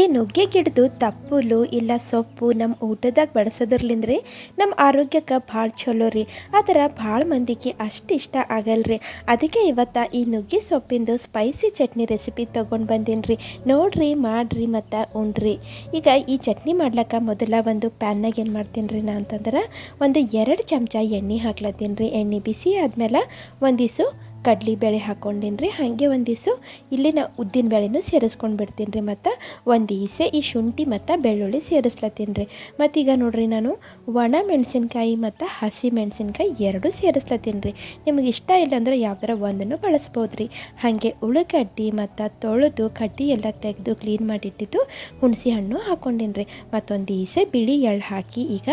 ಈ ನುಗ್ಗೆ ಗಿಡದು ತಪ್ಪುಲು ಇಲ್ಲ ಸೊಪ್ಪು ನಮ್ಮ ಊಟದಾಗ ಬಳಸೋದ್ರಲಿಂದ್ರೆ ನಮ್ಮ ಆರೋಗ್ಯಕ್ಕೆ ಭಾಳ ಚಲೋ ರೀ. ಆದ್ರೆ ಭಾಳ ಮಂದಿಗೆ ಅಷ್ಟು ಇಷ್ಟ ಆಗಲ್ರಿ ಅದಕ್ಕೆ ಇವತ್ತು ಈ ನುಗ್ಗೆ ಸೊಪ್ಪಿಂದು ಸ್ಪೈಸಿ ಚಟ್ನಿ ರೆಸಿಪಿ ತೊಗೊಂಡು ಬಂದೀನಿ ರೀ. ನೋಡ್ರಿ, ಮಾಡ್ರಿ ಮತ್ತು ಉಣ್ರಿ. ಈಗ ಈ ಚಟ್ನಿ ಮಾಡ್ಲಿಕ್ಕೆ ಮೊದಲ ಒಂದು ಪ್ಯಾನ್ನಾಗ ಏನು ಮಾಡ್ತೀನಿ ರೀ ನಾ ಅಂತಂದ್ರೆ ಒಂದು ಎರಡು ಚಮಚ ಎಣ್ಣೆ ಹಾಕ್ಲತ್ತೀನಿ ರೀ. ಎಣ್ಣೆ ಬಿಸಿ ಆದಮೇಲೆ ಒಂದಿಸು ಕಡ್ಲಿ ಬೇಳೆ ಹಾಕ್ಕೊಂಡಿನಿ ರೀ ಹಾಗೆ ಒಂದಿಸು ಇಲ್ಲಿನ ಉದ್ದಿನ ಬೇಳೆನೂ ಸೇರಿಸ್ಕೊಂಡು ಬಿಡ್ತೀನಿ ರೀ ಮತ್ತು ಒಂದು ಈಸೆ ಈ ಶುಂಠಿ ಮತ್ತು ಬೆಳ್ಳುಳ್ಳಿ ಸೇರಿಸ್ಲತ್ತೀನಿ ರೀ ಮತ್ತೀಗ ನೋಡ್ರಿ ನಾನು ಒಣ ಮೆಣಸಿನ್ಕಾಯಿ ಮತ್ತು ಹಸಿ ಮೆಣಸಿನ್ಕಾಯಿ ಎರಡೂ ಸೇರಿಸ್ಲತ್ತೀನಿ ರೀ ನಿಮಗೆ ಇಷ್ಟ ಇಲ್ಲ ಅಂದ್ರೆ ಯಾವ್ದಾರ ಒಂದನ್ನು ಬಳಸ್ಬೋದು ರೀ ಹಾಗೆ ಉಳ್ಳಾಗಡ್ಡಿ ಮತ್ತು ತೊಳೆದು ಕಡ್ಡಿ ಎಲ್ಲ ತೆಗೆದು ಕ್ಲೀನ್ ಮಾಡಿಟ್ಟಿದ್ದು ಹುಣಸೆ ಹಣ್ಣು ಹಾಕ್ಕೊಂಡಿನಿ ರೀ ಮತ್ತೊಂದು ಈಸೆ ಬಿಳಿ ಎಳ್ಳು ಹಾಕಿ ಈಗ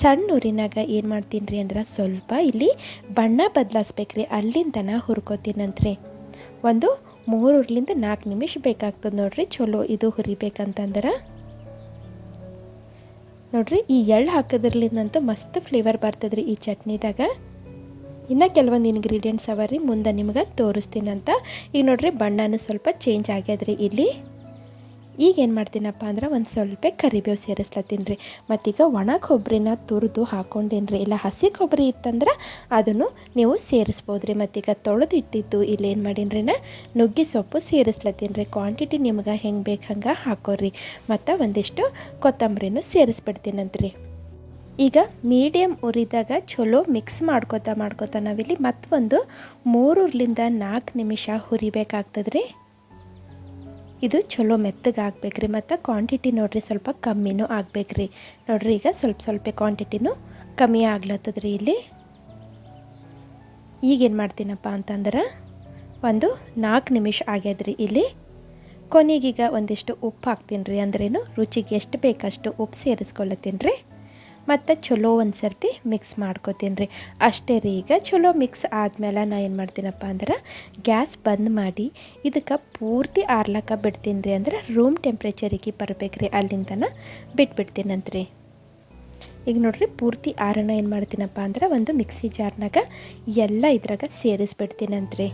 ಸಣ್ಣ ಊರಿನಾಗ ಏನು ಮಾಡ್ತೀನಿ ರೀ ಅಂದ್ರೆ ಸ್ವಲ್ಪ ಇಲ್ಲಿ ಬಣ್ಣ ಬದಲಾಯಿಸ್ಬೇಕ್ರಿ ಅಲ್ಲಿಂದನ ಹುರ್ಕೋತೀನಂತ್ರಿ. ಒಂದು ಮೂರರಿಂದ ನಾಲ್ಕು ನಿಮಿಷ ಬೇಕಾಗ್ತದೆ ನೋಡ್ರಿ ಚಲೋ ಇದು ಹುರಿಬೇಕಂತಂದ್ರೆ. ನೋಡ್ರಿ, ಈ ಎಳ್ಳು ಹಾಕೋದ್ರಲಿಂದಂತೂ ಮಸ್ತ್ ಫ್ಲೇವರ್ ಬರ್ತದ್ರಿ ಈ ಚಟ್ನಿದಾಗ. ಇನ್ನು ಕೆಲವೊಂದು ಇಂಗ್ರೀಡಿಯೆಂಟ್ಸ್ ಅವ ರೀ ಮುಂದೆ ನಿಮ್ಗೆ ತೋರಿಸ್ತೀನಂತ. ಈಗ ನೋಡ್ರಿ, ಬಣ್ಣನೂ ಸ್ವಲ್ಪ ಚೇಂಜ್ ಆಗ್ಯದ್ರಿ ಇಲ್ಲಿ. ಈಗ ಏನು ಮಾಡ್ತೀನಪ್ಪ ಅಂದ್ರೆ ಒಂದು ಸ್ವಲ್ಪ ಕರಿಬೇವು ಸೇರಿಸ್ಲತ್ತೀನಿ ರೀ. ಮತ್ತೀಗ ಒಣ ಕೊಬ್ಬರಿನ ತುರಿದು ಹಾಕ್ಕೊಂಡೇನಿ ರೀ. ಇಲ್ಲ ಹಸಿ ಕೊಬ್ಬರಿ ಇತ್ತಂದ್ರೆ ಅದನ್ನು ನೀವು ಸೇರಿಸ್ಬೋದು ರೀ. ಮತ್ತೀಗ ತೊಳೆದಿಟ್ಟಿದ್ದು ಇಲ್ಲೇನು ಮಾಡೀನಿ ನಾ? ನುಗ್ಗಿ ಸೊಪ್ಪು ಸೇರಿಸ್ಲತ್ತೀನಿ ರೀ. ಕ್ವಾಂಟಿಟಿ ನಿಮ್ಗೆ ಹೆಂಗೆ ಬೇಕು ಹಂಗೆ ಹಾಕೋರಿ. ಮತ್ತು ಒಂದಿಷ್ಟು ಕೊತ್ತಂಬರಿನೂ ಸೇರಿಸ್ಬಿಡ್ತೀನಂತ್ರಿ. ಈಗ ಮೀಡಿಯಮ್ ಉರಿದಾಗ ಚಲೋ ಮಿಕ್ಸ್ ಮಾಡ್ಕೋತಾ ಮಾಡ್ಕೋತಾ ನಾವಿಲ್ಲಿ ಮತ್ತೊಂದು ಮೂರರಿಂದ ನಾಲ್ಕು ನಿಮಿಷ ಹುರಿಬೇಕಾಗ್ತದೆ ರೀ ಇದು ಚಲೋ ಮೆತ್ತಗೆ ಆಗ್ಬೇಕ್ರಿ ಮತ್ತು ಕ್ವಾಂಟಿಟಿ ನೋಡಿರಿ ಸ್ವಲ್ಪ ಕಮ್ಮಿನೂ ಆಗ್ಬೇಕ್ರಿ. ನೋಡಿರಿ ಈಗ ಸ್ವಲ್ಪ ಸ್ವಲ್ಪ ಕ್ವಾಂಟಿಟಿನೂ ಕಮ್ಮಿ ಆಗ್ಲತ್ತದ್ರಿ ಇಲ್ಲಿ. ಈಗೇನು ಮಾಡ್ತೀನಪ್ಪ ಅಂತಂದ್ರೆ ಒಂದು ನಾಲ್ಕು ನಿಮಿಷ ಆಗ್ಯದ್ರಿ ಇಲ್ಲಿ. ಕೊನೆಗೀಗ ಒಂದಿಷ್ಟು ಉಪ್ಪು ಹಾಕ್ತೀನಿ ರೀ ಅಂದ್ರೇನು ರುಚಿಗೆ ಎಷ್ಟು ಬೇಕಷ್ಟು ಉಪ್ಪು ಸೇರಿಸ್ಕೊಳತ್ತೀನಿ ರೀ ಮತ್ತು ಚಲೋ ಒಂದು ಸರ್ತಿ ಮಿಕ್ಸ್ ಮಾಡ್ಕೋತೀನಿ ರೀ. ಅಷ್ಟೇ ರೀ ಈಗ ಚಲೋ ಮಿಕ್ಸ್ ಆದಮೇಲೆ ನಾ ಏನು ಮಾಡ್ತೀನಪ್ಪ ಅಂದ್ರೆ ಗ್ಯಾಸ್ ಬಂದ್ ಮಾಡಿ ಇದಕ್ಕೆ ಪೂರ್ತಿ ಆರ್ಲಕ್ಕ ಬಿಡ್ತೀನಿ ರೀ ಅಂದ್ರೆ ರೂಮ್ ಟೆಂಪ್ರೇಚರಿಗೆ ಬರಬೇಕು ರೀ ಅಲ್ಲಿಂದನ ಬಿಟ್ಬಿಡ್ತೀನಂತ್ರಿ. ಈಗ ನೋಡ್ರಿ, ಪೂರ್ತಿ ಆರನ್ನ ಏನು ಮಾಡ್ತೀನಪ್ಪ ಅಂದ್ರೆ ಒಂದು ಮಿಕ್ಸಿ ಜಾರ್ನಾಗ ಎಲ್ಲ ಇದ್ರಾಗ ಸೇರಿಸ್ಬಿಡ್ತೀನಂತ್ರಿ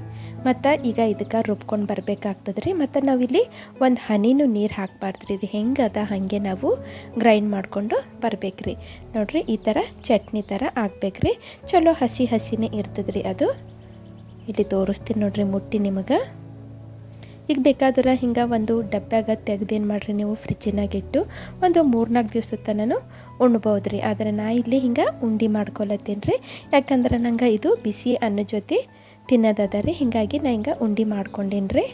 ಮತ್ತು ಈಗ ಇದಕ್ಕೆ ರುಬ್ಕೊಂಡು ಬರಬೇಕಾಗ್ತದೆ ರೀ ಮತ್ತು ನಾವಿಲ್ಲಿ ಒಂದು ಹನಿನೂ ನೀರು ಹಾಕಬಾರ್ದ್ರಿ. ರೀ ಇದು ಹೆಂಗದ ಹಾಗೆ ನಾವು ಗ್ರೈಂಡ್ ಮಾಡಿಕೊಂಡು ಬರ್ಬೇಕ್ರಿ. ನೋಡ್ರಿ, ಈ ಥರ ಚಟ್ನಿ ಥರ ಆಗ್ಬೇಕ್ರಿ. ಚಲೋ ಹಸಿ ಹಸಿನೇ ಇರ್ತದ್ರಿ ರೀ ಅದು. ಇಲ್ಲಿ ತೋರಿಸ್ತೀನಿ ನೋಡ್ರಿ ಮುಟ್ಟಿ ನಿಮಗೆ. ಈಗ ಬೇಕಾದ್ರೆ ಹಿಂಗೆ ಒಂದು ಡಬ್ಬ್ಯಾಗ ತೆಗ್ದೇನು ಮಾಡಿರಿ ನೀವು ಫ್ರಿಜ್ಜಿನಾಗಿಟ್ಟು ಒಂದು ಮೂರ್ನಾಲ್ಕು ದಿವ್ಸದ ನಾನು ಉಣ್ಬೋದು ರೀ ಆದರೆ ನಾ ಇಲ್ಲಿ ಹಿಂಗೆ ಉಂಡೆ ಮಾಡ್ಕೊಳತ್ತೀನಿ ರೀ ಯಾಕಂದ್ರೆ ನಂಗೆ ಇದು ಬಿಸಿ ಅನ್ನ ಜೊತೆ ತಿನ್ನೋದದ ರೀ ಹೀಗಾಗಿ ನಾ ಹಿಂಗೆ ಉಂಡೆ ಮಾಡ್ಕೊಂಡೇನು ರೀ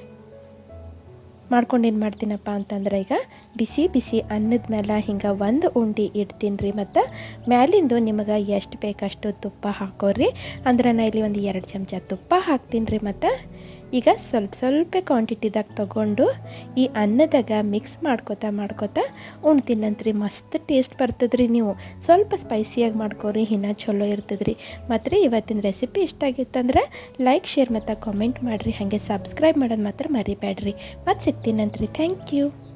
ಮಾಡ್ಕೊಂಡು ಏನು ಮಾಡ್ತೀನಪ್ಪ ಅಂತಂದ್ರೆ ಈಗ ಬಿಸಿ ಬಿಸಿ ಅನ್ನದ ಮೇಲೆ ಹಿಂಗೆ ಒಂದು ಉಂಡೆ ಇಡ್ತೀನಿ ರೀ ಮತ್ತು ಮ್ಯಾಲಿಂದು ನಿಮಗೆ ಎಷ್ಟು ಬೇಕಷ್ಟು ತುಪ್ಪ ಹಾಕೋರಿ. ಅಂದ್ರೆ ನಾ ಇಲ್ಲಿ ಒಂದು ಎರಡು ಚಮಚ ತುಪ್ಪ ಹಾಕ್ತೀನಿ ರೀ ಮತ್ತು ಈಗ ಸ್ವಲ್ಪ ಸ್ವಲ್ಪ ಕ್ವಾಂಟಿಟಿದಾಗ ತಗೊಂಡು ಈ ಅನ್ನದಾಗ ಮಿಕ್ಸ್ ಮಾಡ್ಕೋತಾ ಮಾಡ್ಕೋತಾ ಉಣ್ತೀನಂತ್ರಿ ಮಸ್ತ್ ಟೇಸ್ಟ್ ಬರ್ತದ್ರಿ ನೀವು. ಸ್ವಲ್ಪ ಸ್ಪೈಸಿಯಾಗಿ ಮಾಡ್ಕೋರಿ ಹಿನ್ನ ಚಲೋ ಇರ್ತದ್ರಿ. ಮತ್ತು ಇವತ್ತಿನ ರೆಸಿಪಿ ಇಷ್ಟ ಆಗಿತ್ತಂದ್ರೆ ಲೈಕ್ ಶೇರ್ ಮತ್ತು ಕಾಮೆಂಟ್ ಮಾಡಿರಿ. ಹಾಗೆ ಸಬ್ಸ್ಕ್ರೈಬ್ ಮಾಡೋದು ಮಾತ್ರ ಮರಿಬೇಡ್ರಿ ಮತ್ತು ಸಿಗ್ತೀನಂತ್ರಿ ಥ್ಯಾಂಕ್ ಯು